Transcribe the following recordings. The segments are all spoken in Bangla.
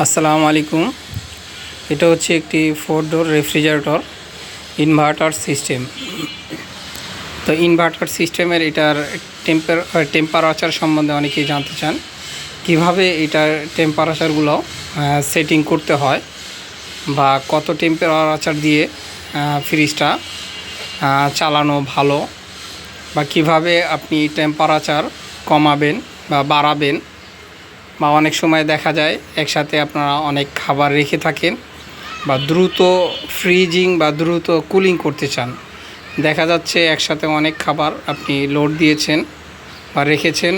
আসসালামু আলাইকুম। এটা হচ্ছে একটি four door refrigerator inverter system তো ইনভার্টার সিস্টেমের এটার টেম্পার টেম্পারেচার সম্বন্ধে অনেকেই জানতে চান। কীভাবে এটার টেম্পারেচারগুলো সেটিং করতে হয় বা কত টেম্পারেচার দিয়ে ফ্রিজটা চালানো ভালো বা কীভাবে আপনি টেম্পারেচার কমাবেন বা বাড়াবেন বা অনেক সময় দেখা যায় একসাথে আপনারা অনেক খাবার রেখে থাকেন বা দ্রুত ফ্রিজিং বা দ্রুত কুলিং করতে চান। দেখা যাচ্ছে একসাথে অনেক খাবার আপনি লোড দিয়েছেন বা রেখেছেন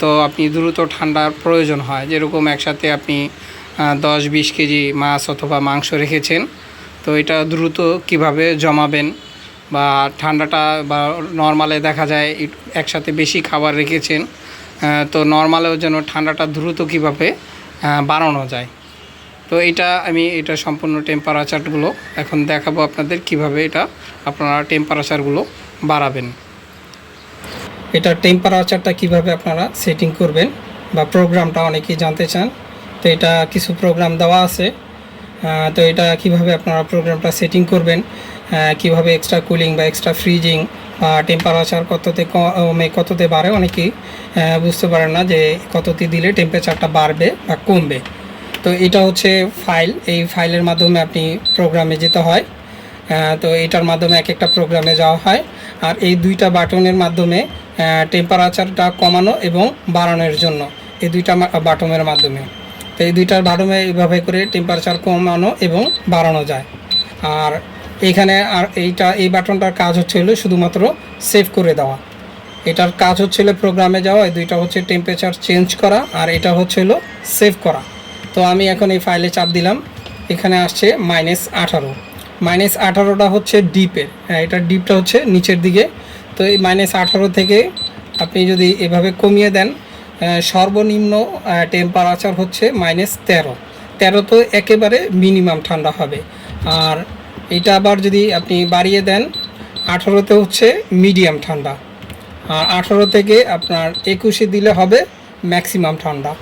তো আপনি দ্রুত ঠান্ডার প্রয়োজন হয়। যেরকম একসাথে আপনি দশ বিশ কেজি মাছ অথবা মাংস রেখেছেন, তো এটা দ্রুত কীভাবে জমাবেন বা ঠান্ডাটা বা নর্মালে দেখা যায় একসাথে বেশি খাবার রেখেছেন তো নর্মালেও যেন ঠান্ডাটা দ্রুত কীভাবে বাড়ানো যায়। তো এটা আমি, এটা সম্পূর্ণ টেম্পারেচারগুলো এখন দেখাবো আপনাদের কীভাবে এটা আপনারা টেম্পারেচারগুলো বাড়াবেন। এটা টেম্পারেচারটা কীভাবে আপনারা সেটিং করবেন বা প্রোগ্রামটা অনেকেই জানতে চান। তো এটা কিছু প্রোগ্রাম দেওয়া আছে। তো এটা কীভাবে আপনারা প্রোগ্রামটা সেটিং করবেন কীভাবে এক্সট্রা কুলিং বা এক্সট্রা ফ্রিজিং টেম্পারেচার কততে কমে কততে বাড়ে অনেকেই বুঝতে পারেন না যে কততে দিলে টেম্পারেচারটা বাড়বে বা কমবে। তো এটা হচ্ছে ফাইল এই ফাইলের মাধ্যমে আপনি প্রোগ্রামে যেতে হয়। তো এটার মাধ্যমে এক একটা প্রোগ্রামে যাওয়া হয়। আর এই দুইটা বাটনের মাধ্যমে টেম্পারেচারটা কমানো এবং বাড়ানোর জন্য এই দুইটা বাটনের মাধ্যমে। তো এই দুইটার বাটনে এইভাবে করে টেম্পারেচার কমানো এবং বাড়ানো যায়। আর এইখানে আর এইটা, এই বাটনটার কাজ হচ্ছে হলো শুধুমাত্র সেভ করে দেওয়া। এটার কাজ হচ্ছে হলো প্রোগ্রামে যাওয়া দুইটা হচ্ছে টেম্পারেচার চেঞ্জ করা, আর এটা হচ্ছে হলো সেভ করা। তো আমি এখন এই ফাইলে চাপ দিলাম, এখানে আসছে মাইনাস আঠারো। মাইনাস আঠারোটা হচ্ছে ডিপের হ্যাঁ এটার ডিপটা হচ্ছে নিচের দিকে। তো এই মাইনাস আঠারো থেকে আপনি যদি এভাবে কমিয়ে দেন সর্বনিম্ন টেম্পারেচার হচ্ছে মাইনাস তেরো। তেরো তো একেবারে মিনিমাম ঠান্ডা হবে। আর এটা আবার যদি আপনি বাড়িয়ে দেন, আঠারোতে হচ্ছে মিডিয়াম ঠান্ডা। আর আঠারো থেকে আপনার একুশে দিলে হবে ম্যাক্সিমাম ঠান্ডা।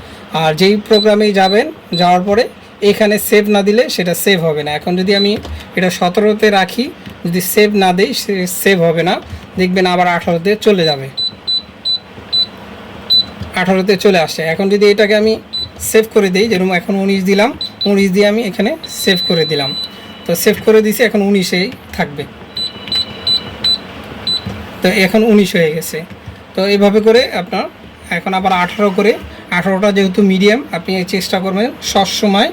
আর যেই প্রোগ্রামেই যাবেন, যাওয়ার পরে এখানে সেভ না দিলে সেটা সেভ হবে না। এখন যদি আমি এটা সতেরোতে রাখি, যদি সেভ না দিই, সে সেভ হবে না। দেখবেন আবার আঠারোতে চলে যাবে। আঠারোতে চলে আসছে এখন যদি এটাকে আমি সেভ করে দিই, যেরকম এখন উনিশ দিলাম, উনিশ দিয়ে আমি এখানে সেভ করে দিলাম। তো সেভ করে দিছি এখন উনিশেই থাকবে। তো এখন উনিশ হয়ে গেছে। তো এইভাবে করে আপনার এখন আবার আঠারো করে, আঠারোটা যেহেতু মিডিয়াম আপনি চেষ্টা করবেন সবসময়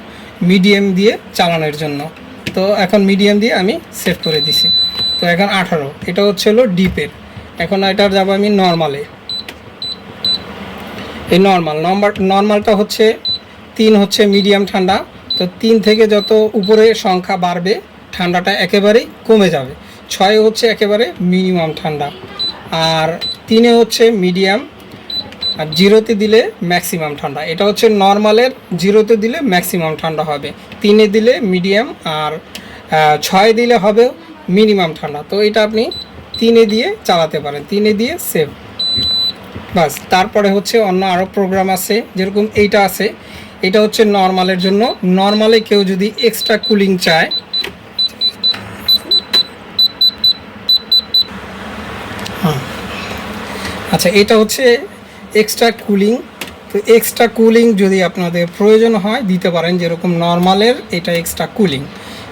মিডিয়াম দিয়ে চালানোর জন্য। তো এখন মিডিয়াম দিয়ে আমি সেভ করে দিছি তো এখন আঠারো, এটা হচ্ছে হলো ডিপের এখন এটার যাব আমি নর্মালে এই নর্মাল নম্বর নর্মালটা হচ্ছে তিন হচ্ছে মিডিয়াম ঠান্ডা তো তিন থেকে যত উপরে সংখ্যা বাড়বে, ঠান্ডাটা একেবারেই কমে যাবে। ছয় হচ্ছে একেবারে মিনিমাম ঠান্ডা আর তিনে হচ্ছে মিডিয়াম আর জিরোতে দিলে ম্যাক্সিমাম ঠান্ডা। এটা হচ্ছে নর্মালের জিরোতে দিলে ম্যাক্সিমাম ঠান্ডা হবে। তিনে দিলে মিডিয়াম আর ছয় দিলে হবে মিনিমাম ঠান্ডা। তো এটা আপনি তিনে দিয়ে চালাতে পারেন, তিনে দিয়ে সেভ। বাস, তারপরে হচ্ছে অন্য আরও প্রোগ্রাম আছে, যেরকম এইটা আছে এটা হচ্ছে নর্মালের জন্য। নর্মালে কেউ যদি এক্সট্রা কুলিং চায় হ্যাঁ। আচ্ছা এটা হচ্ছে এক্সট্রা কুলিং তো এক্সট্রা কুলিং যদি আপনাদের প্রয়োজন হয়, দিতে পারেন যেরকম নর্মালের, এটা এক্সট্রা কুলিং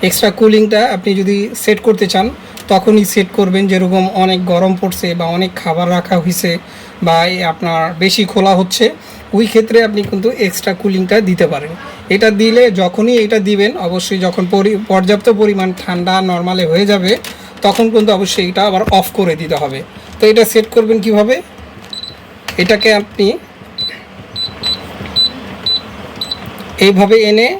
এক্সট্রা কুলিংটা আপনি যদি সেট করতে চান, তখনই সেট করবেন যেরকম অনেক গরম পড়ছে বা অনেক খাবার রাখা হয়েছে বা আপনার বেশি খোলা হচ্ছে। ওই ক্ষেত্রে আপনি কিন্তু এক্সট্রা কুলিংটা দিতে পারেন। এটা দিলে যখনই এটা দিবেন, অবশ্যই যখন পরি, পর্যাপ্ত পরিমাণ ঠান্ডা নর্মালে হয়ে যাবে, তখন কিন্তু অবশ্যই এটা আবার অফ করে দিতে হবে। তো এটা সেট করবেন কীভাবে? এটাকে আপনি এইভাবে এনে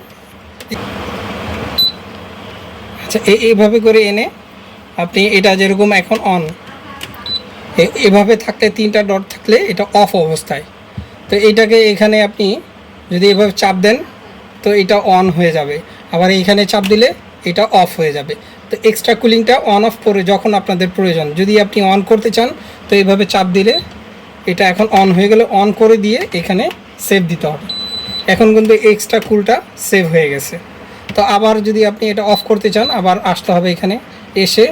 আচ্ছা এই- এইভাবে করে এনে আপনি এটা যেরকম এখন অন এভাবে থাকলে তিনটা ডট থাকলে এটা অফ অবস্থায়। তো এইটাকে এখানে আপনি যদি এভাবে চাপ দেন, তো এটা অন হয়ে যাবে। আবার এইখানে চাপ দিলে এটা অফ হয়ে যাবে। তো এক্সট্রা কুলিংটা অন অফ করে যখন আপনাদের প্রয়োজন, যদি আপনি অন করতে চান, তো এইভাবে চাপ দিলে এটা এখন অন হয়ে গেলে অন করে দিয়ে এখানে সেভ দিতে হবে। এখন কিন্তু এক্সট্রা কুলটা সেভ হয়ে গেছে। তো আবার যদি আপনি এটা অফ করতে চান, আবার আসতে হবে এখানে, এসে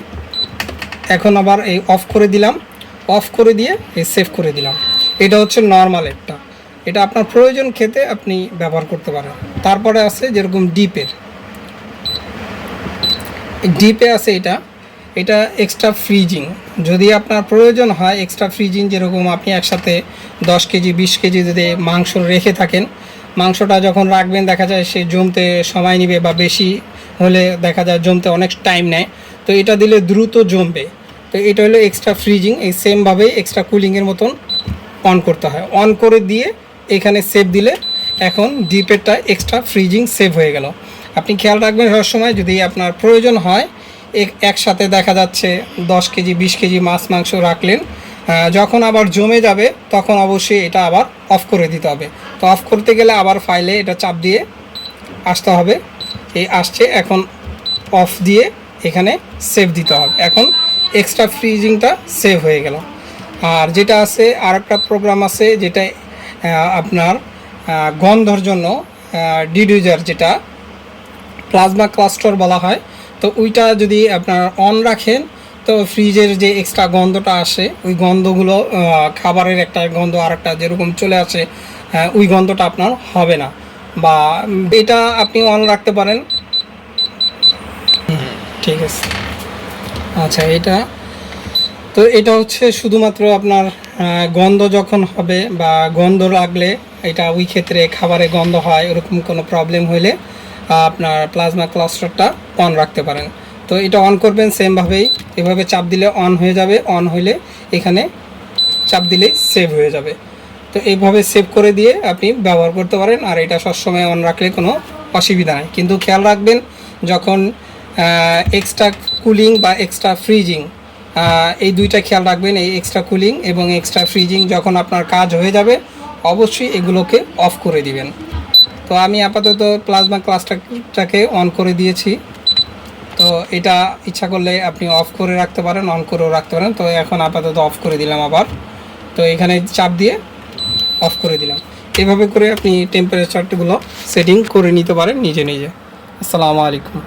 এখন আবার এই অফ করে দিলাম। অফ করে দিয়ে এই সেভ করে দিলাম। এটা হচ্ছে নর্মাল একটা। এটা আপনার প্রয়োজন খেতে আপনি ব্যবহার করতে পারেন। তারপরে আছে যেরকম ডিপের ডিপে আছে এটা। এটা এক্সট্রা ফ্রিজিং যদি আপনার প্রয়োজন হয় এক্সট্রা ফ্রিজিং যেরকম আপনি একসাথে দশ কেজি, বিশ কেজি যদি মাংস রেখে থাকেন, মাংসটা যখন রাখবেন দেখা যায় সে জমতে সময় নেবে বা বেশি হলে দেখা যায় জমতে অনেক টাইম নেয়। তো এটা দিলে দ্রুত জমবে। তো এটা হলো এক্সট্রা ফ্রিজিং এই সেমভাবে এক্সট্রা কুলিংয়ের মতন অন করতে হয়। অন করে দিয়ে এখানে সেভ দিলে এখন ডিপেরটা এক্সট্রা ফ্রিজিং সেভ হয়ে গেল। আপনি খেয়াল রাখবেন সবসময় যদি আপনার প্রয়োজন হয়, এক- একসাথে দেখা যাচ্ছে দশ কেজি, বিশ কেজি মাছ, মাংস রাখলেন যখন আবার জমে যাবে, তখন অবশ্যই এটা আবার অফ করে দিতে হবে। তো অফ করতে গেলে আবার ফাইলে এটা চাপ দিয়ে আসতে হবে। এই আসছে, এখন অফ দিয়ে এখানে সেভ দিতে হবে। এখন এক্সট্রা ফ্রিজিংটা সেভ হয়ে গেল। আর যেটা আছে আর একটা প্রোগ্রাম আছে, যেটা আপনার গন্ধর জন্য ডিডিউজার যেটা প্লাজমা ক্লাস্টার বলা হয়, তো ওইটা যদি আপনার অন রাখেন, তো ফ্রিজের যে এক্সট্রা গন্ধটা আসে, ওই গন্ধগুলো খাবারের একটা গন্ধ আর একটা যেরকম চলে আসে ওই গন্ধটা আপনার হবে না। বা, এটা আপনি অন রাখতে পারেন। ঠিক আছে। আচ্ছা এটা। তো এটা হচ্ছে শুধুমাত্র আপনার গন্ধ যখন হবে বা গন্ধ লাগলে এটা ওই ক্ষেত্রে খাবারে গন্ধ হয়, ওরকম কোনো প্রবলেম হলে আপনার প্লাজমা ক্লাস্টারটা অন রাখতে পারেন। তো এটা অন করবেন সেমভাবেই এভাবে চাপ দিলে অন হয়ে যাবে। অন হইলে এখানে চাপ দিলেই সেভ হয়ে যাবে। তো এইভাবে সেভ করে দিয়ে আপনি ব্যবহার করতে পারেন। আর এটা সবসময় অন রাখলে কোনো অসুবিধা নেই। কিন্তু খেয়াল রাখবেন, যখন এক্সট্রা কুলিং বা এক্সট্রা ফ্রিজিং এই দুইটা খেয়াল রাখবেন, এই এক্সট্রা কুলিং এবং এক্সট্রা ফ্রিজিং যখন আপনার কাজ হয়ে যাবে, অবশ্যই এগুলোকে অফ করে দিবেন। তো আমি আপাতত প্লাজমা ক্লাসটাকে অন করে দিয়েছি। তো এটা ইচ্ছা করলে আপনি অফ করে রাখতে পারেন অন করেও রাখতে পারেন। তো এখন আপাতত অফ করে দিলাম আবার। তো এখানে চাপ দিয়ে অফ করে দিলাম। এভাবে করে আপনি টেম্পারেচারগুলো সেটিং করে নিতে পারেন নিজে নিজে। আসসালামু আলাইকুম।